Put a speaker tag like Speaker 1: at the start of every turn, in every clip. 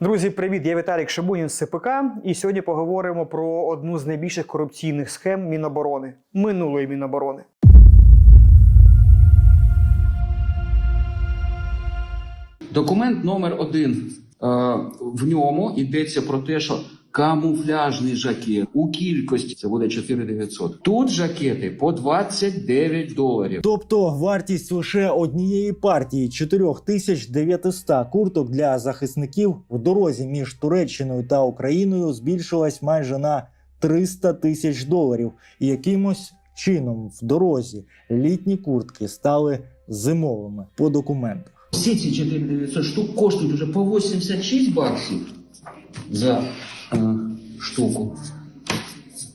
Speaker 1: Друзі, привіт! Я Віталік Шабунін з СПК. І сьогодні поговоримо про одну з найбільших корупційних схем Міноборони минулої Міноборони.
Speaker 2: Документ номер один. Е, В ньому йдеться про те, що камуфляжний жакет у кількості це буде 4900. Тут жакети по 29 доларів.
Speaker 3: Тобто вартість лише однієї партії 4900 курток для захисників в дорозі між Туреччиною та Україною збільшилась майже на 300 тисяч доларів. І якимось чином в дорозі літні куртки стали зимовими по документах.
Speaker 2: Всі ці 4900 штук коштують уже по 86 баксів за е, штуку.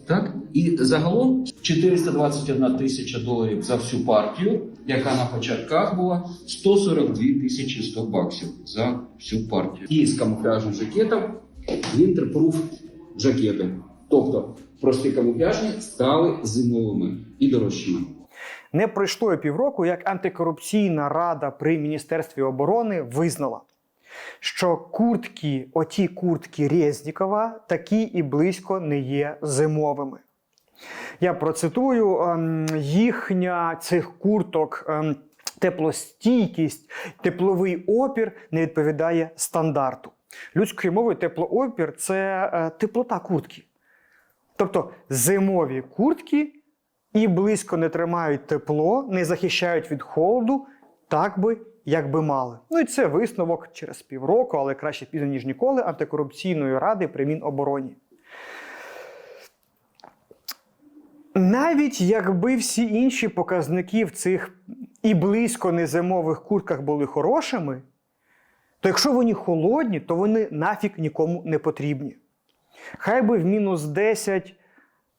Speaker 2: Так? І загалом 421 тисяча доларів за всю партію, яка на початках була 142 тисячі 100 баксів за всю партію. І з камуфляжним жакетом Winterproof жакети. Тобто прості камуфляжні стали зимовими і дорожчими.
Speaker 1: Не пройшло і півроку, як антикорупційна рада при Міністерстві оборони визнала, що куртки, оті куртки Резнікова, такі і близько не є зимовими. Я процитую ем, їхня цих курток. ем, Теплостійкість, тепловий опір не відповідає стандарту. Людською мовою теплоопір це е, теплота куртки. Тобто зимові куртки і близько не тримають тепло, не захищають від холоду, так би, як би мали. Ну і це висновок через півроку, але краще пізно, ніж ніколи, антикорупційної ради при Мінобороні. Навіть якби всі інші показники в цих і близько незимових куртках були хорошими, то якщо вони холодні, то вони нафіг нікому не потрібні. Хай би в мінус 10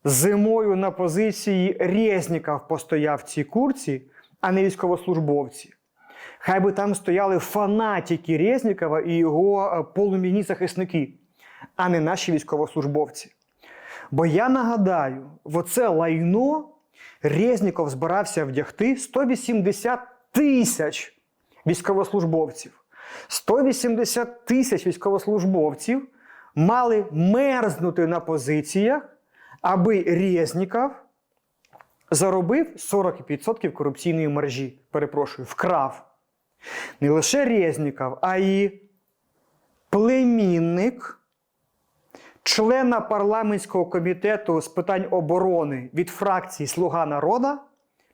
Speaker 1: зимою на позиції Резніков постояв цій курці, а не військовослужбовці. Хай би там стояли фанатики Резнікова і його е, полум'яні захисники, а не наші військовослужбовці. Бо я нагадаю, в оце лайно Резніков збирався вдягти 180 тисяч військовослужбовців. 180 тисяч військовослужбовців мали мерзнути на позиціях, аби Резніков заробив 40% корупційної мережі. Перепрошую, вкрав. Не лише Резніков, а й племінник члена парламентського комітету з питань оборони від фракції Слуга народа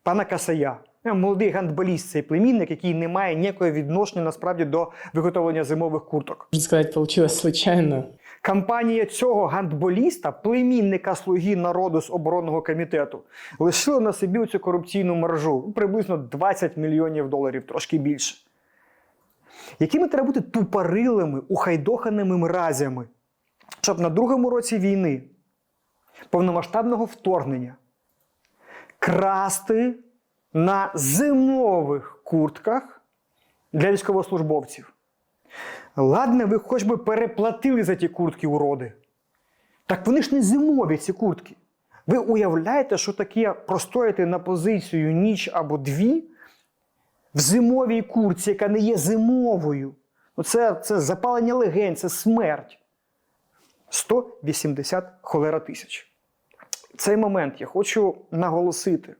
Speaker 1: пана Касая. Е, Молодий гандболіст цей племінник, який не має ніякого відношення насправді до виготовлення зимових курток.
Speaker 4: Можно сказать, вийшло случайно.
Speaker 1: Кампанія цього гандболіста, племінника слуги народу з оборонного комітету, лишила на собі цю корупційну мережу ну, приблизно 20 мільйонів доларів, трошки більше. Якими треба бути тупорилими, ухайдоханими мразями, щоб на другому році війни, повномасштабного вторгнення, красти на зимових куртках для військовослужбовців? Ладно, ви хоч би переплатили за ті куртки уроди. Так вони ж не зимові, ці куртки. Ви уявляєте, що таке простояти на позицію ніч або дві в зимовій куртці, яка не є зимовою. Ну це, це запалення легень, це смерть. 180 холера тисяч. Цей момент я хочу наголосити.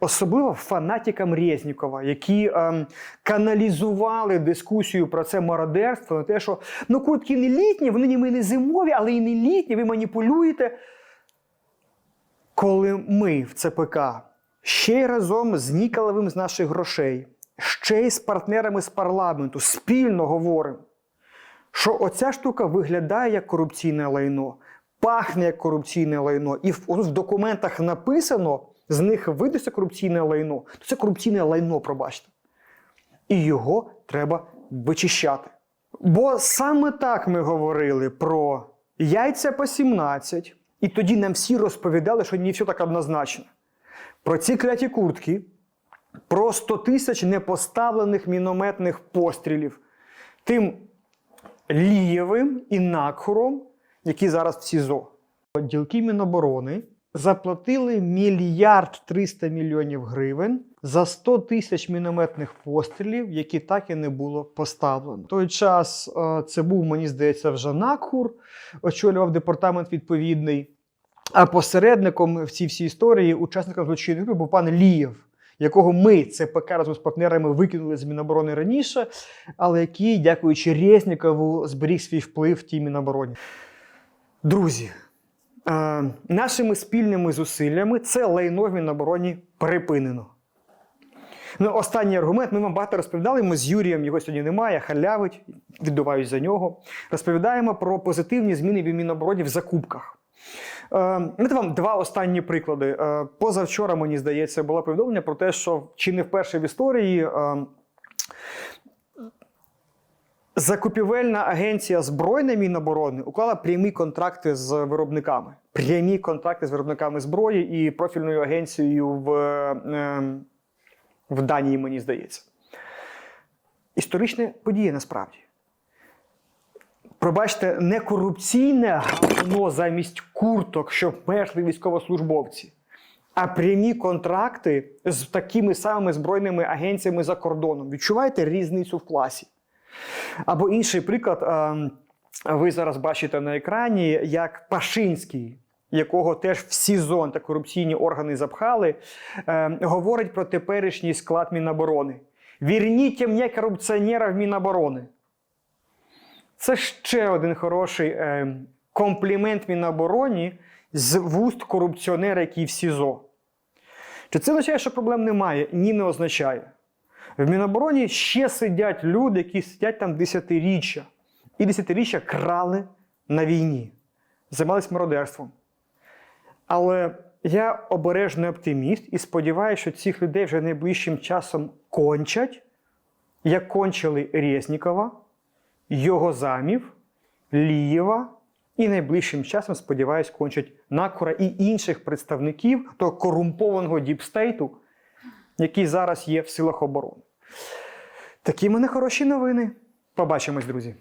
Speaker 1: Особливо фанатикам Резнікова, які ем, каналізували дискусію про це мародерство на те, що ну куртки не літні, вони ніби не зимові, але і не літні, ви маніпулюєте. Коли ми в ЦПК ще й разом з Ніколовим з наших грошей, ще й з партнерами з парламенту спільно говоримо, що оця штука виглядає як корупційне лайно, пахне як корупційне лайно, і в, в документах написано, з них видасться корупційне лайно, то це корупційне лайно, пробачте. І його треба вичищати. Бо саме так ми говорили про яйця по 17, і тоді нам всі розповідали, що не все так однозначно. Про ці кляті куртки, про 100 тисяч непоставлених мінометних пострілів, тим Лієвим і Накхуром, які зараз в СІЗО. Ділки Міноборони заплатили мільярд 300 мільйонів гривень за 100 тисяч мінометних пострілів, які так і не було поставлено. В той час е, це був, мені здається, вже Накхур, очолював департамент відповідний. А посередником в цій всій історії, учасником злочинної групи, був пан Лієв, якого ми, ЦПК, разом з партнерами викинули з Міноборони раніше, але який, дякуючи Резнікову, зберіг свій вплив в тій Мінобороні. Друзі, нашими спільними зусиллями це лайно в Мінобороні припинено. Ну, останній аргумент. Ми вам багато розповідали. Ми з Юрієм його сьогодні немає, халявить, відбуваюсь за нього. Розповідаємо про позитивні зміни в Мінобороні в закупках. Е, Знаєте вам два останні приклади. Е, Позавчора, мені здається, було повідомлення про те, що чи не вперше в історії е, закупівельна агенція збройна Міноборони уклала прямі контракти з виробниками. Прямі контракти з виробниками зброї і профільною агенцією в, е, в Данії, мені здається. Історична подія насправді. Пробачте, не корупційне говно замість курток, щоб мерзли військовослужбовці, а прямі контракти з такими самими збройними агенціями за кордоном. Відчуваєте різницю в класі? Або інший приклад, ви зараз бачите на екрані, як Пашинський, якого теж в СІЗО та корупційні органи запхали, ем, говорить про теперішній склад Міноборони. Вірніть мені корупціонера в Міноборони. Це ще один хороший е, комплімент Мінобороні з вуст корупціонера, який в СІЗО. Чи це означає, що проблем немає? Ні, не означає. В Мінобороні ще сидять люди, які сидять там десятиріччя. І десятиріччя крали на війні, займалися мародерством. Але я обережний оптиміст і сподіваюся, що цих людей вже найближчим часом кончать, як кончили Резнікова, його замів, Лієва і найближчим часом, сподіваюсь, кончать Накура і інших представників того корумпованого діпстейту, який зараз є в силах оборони. Такі мене хороші новини. Побачимось, друзі.